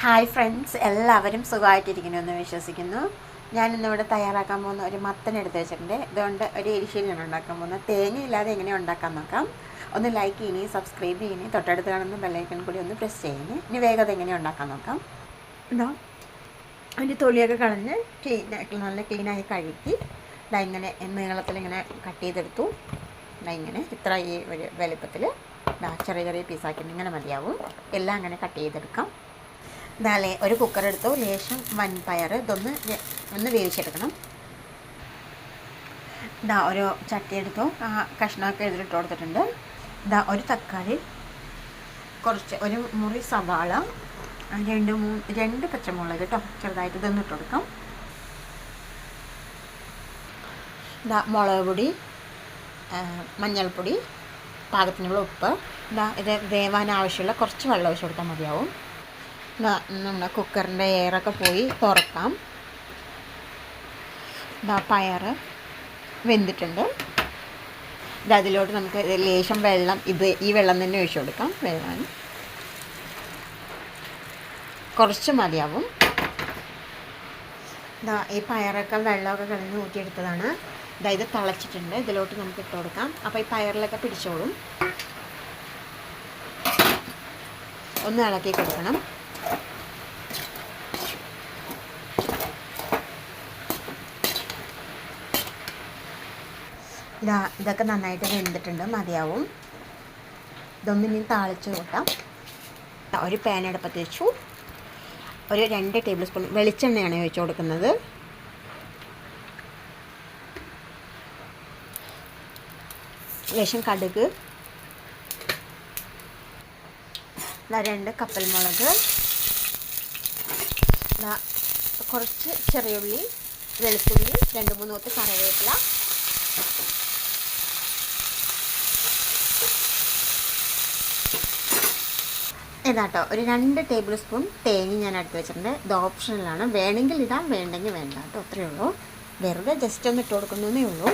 Hi friends എല്ലാവരും സുഖമായിട്ടിരിക്കുന്നു എന്ന് വിശ്വസിക്കുന്നു. ഞാൻ ഇന്നിവിടെ തയ്യാറാക്കാൻ പോകുന്ന ഒരു മത്തൻ എടുത്ത് വെച്ചിട്ടുണ്ട്. ഇതുകൊണ്ട് ഒരു എരിശ്ശേരിയാണ് ഉണ്ടാക്കാൻ പോകുന്നത്. തേങ്ങ ഇല്ലാതെ എങ്ങനെ ഉണ്ടാക്കാൻ നോക്കാം? ഒന്ന് ലൈക്ക് ചെയ്യണേ സബ്സ്ക്രൈബ് ചെയ്യണേ തൊട്ടടുത്ത് കാണുന്ന ബെല്ലൈക്കൺ കൂടി ഒന്ന് പ്രസ് ചെയ്യണേ. ഇനി വേഗത എങ്ങനെ ഉണ്ടാക്കാൻ നോക്കാം. ഇതാ അതിന്റെ തൊലിയൊക്കെ കളഞ്ഞ് ക്ലീൻ നല്ല ക്ലീനായി കഴുകി. ഇതാ ഇങ്ങനെ നീളത്തിൽ ഇങ്ങനെ കട്ട് ചെയ്തെടുത്തു. ഇതാ ഇങ്ങനെ ഇത്ര ഈ ഒരു വലുപ്പത്തിൽ ഇതാ ചെറിയ ചെറിയ പീസാക്കി ഇങ്ങനെ മതിയാവും. എല്ലാം അങ്ങനെ കട്ട് ചെയ്തെടുക്കാം. ഇതാലേ ഒരു കുക്കർ എടുത്തു ലേശം വൻപയർ ഇതൊന്ന് വെ- ഒന്ന് വേവിച്ചെടുക്കണം. ഇതാ ഒരു ചട്ടി എടുത്തു ആ കഷ്ണമൊക്കെ ഇതിലിട്ട് കൊടുത്തിട്ടുണ്ട്. ഇതാ ഒരു തക്കാളി കുറച്ച് ഒരു മുറി സവാള രണ്ട് മൂന്ന് രണ്ട് പച്ചമുളക് കേട്ടോ ചെറുതായിട്ട് ഇതൊന്ന് ഇട്ട് കൊടുക്കാം. ഇതാ മുളക് പൊടി മഞ്ഞൾപ്പൊടി പാകത്തിനുള്ള ഉപ്പ്. ഇതാ ഇത് വേവാൻ ആവശ്യമുള്ള കുറച്ച് വെള്ളം ഒഴിച്ച് കൊടുത്താൽ മതിയാവും. നമ്മുടെ കുക്കറിന്റെ എയറൊക്കെ പോയി തുറക്കാം. ഇതാ പയർ വെന്തിട്ടുണ്ട്. ഇത് അതിലോട്ട് നമുക്ക് ലേശം വെള്ളം ഇത് ഈ വെള്ളം തന്നെ ഒഴിച്ചു കൊടുക്കാം. വെള്ളം കുറച്ച് മതിയാവും. ഇതാ ഈ പയറൊക്കെ വെള്ളമൊക്കെ കളഞ്ഞ് ഊറ്റിയെടുത്തതാണ്. ഇതാ ഇത് തിളച്ചിട്ടുണ്ട്. ഇതിലോട്ട് നമുക്ക് ഇട്ട് കൊടുക്കാം. അപ്പോൾ ഈ പയറിലൊക്കെ പിടിച്ചോളും. ഒന്ന് ഇളക്കി കൊടുക്കണം. ഇതാ ഇതൊക്കെ നന്നായിട്ട് വെന്തിട്ടുണ്ട്. മതിയാവും. ഇതൊന്നും ഇനി താളിച്ച് കൂട്ടാം. ഒരു പാൻ അടുപ്പത്ത് വെച്ചു. ഒരു രണ്ട് ടേബിൾ സ്പൂൺ വെളിച്ചെണ്ണയാണ് ഒഴിച്ച് കൊടുക്കുന്നത്. ലേശം കടുക്. രണ്ട് കപ്പൽ മുളക്. കുറച്ച് ചെറിയുള്ളി വെളുത്തുള്ളി രണ്ട് മൂന്ന് കൊത്ത് കറിവേപ്പില. ഇതാട്ടോ ഒരു രണ്ട് ടേബിൾ സ്പൂൺ തേങ്ങ ഞാൻ എടുത്ത് വെച്ചിട്ടുണ്ട്. ഇത് ഓപ്ഷണലാണ് വേണമെങ്കിൽ ഇടാം വേണ്ടെങ്കിൽ വേണ്ട കേട്ടോ. അത്രയേ ഉള്ളൂ. വെറുതെ ജസ്റ്റ് ഒന്ന് ഇട്ട് കൊടുക്കുന്നേ ഉള്ളൂ.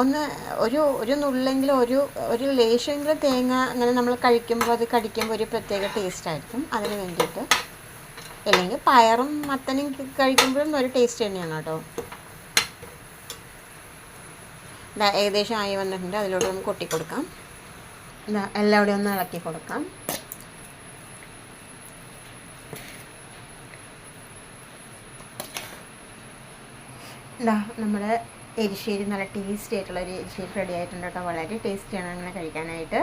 ഒന്ന് ഒരു ഒരു നുള്ളെങ്കിലും ഒരു ഒരു ലേശമെങ്കിലും തേങ്ങ അങ്ങനെ നമ്മൾ കഴിക്കുമ്പോൾ അത് കടിക്കുമ്പോൾ ഒരു പ്രത്യേക ടേസ്റ്റ് ആയിരിക്കും. അതിന് വേണ്ടിയിട്ട് അല്ലെങ്കിൽ പയറും മത്തനും കഴിക്കുമ്പോഴും ഒരു ടേസ്റ്റ് തന്നെയാണ് കേട്ടോ. ഇതാ ഏകദേശം ആയി വന്നിട്ടുണ്ട്. അതിലൂടെ ഒന്ന് കൊട്ടി കൊടുക്കാം ഇതാ എല്ലാവിടെയും ഒന്ന് ഇളക്കി കൊടുക്കാം. ഇതാ നമ്മുടെ എരിശ്ശേരി നല്ല ടേസ്റ്റി ആയിട്ടുള്ള ഒരു എരിശ്ശേരി റെഡി ആയിട്ടുണ്ട് കേട്ടോ. വളരെ ടേസ്റ്റിയാണ് അങ്ങനെ കഴിക്കാനായിട്ട്.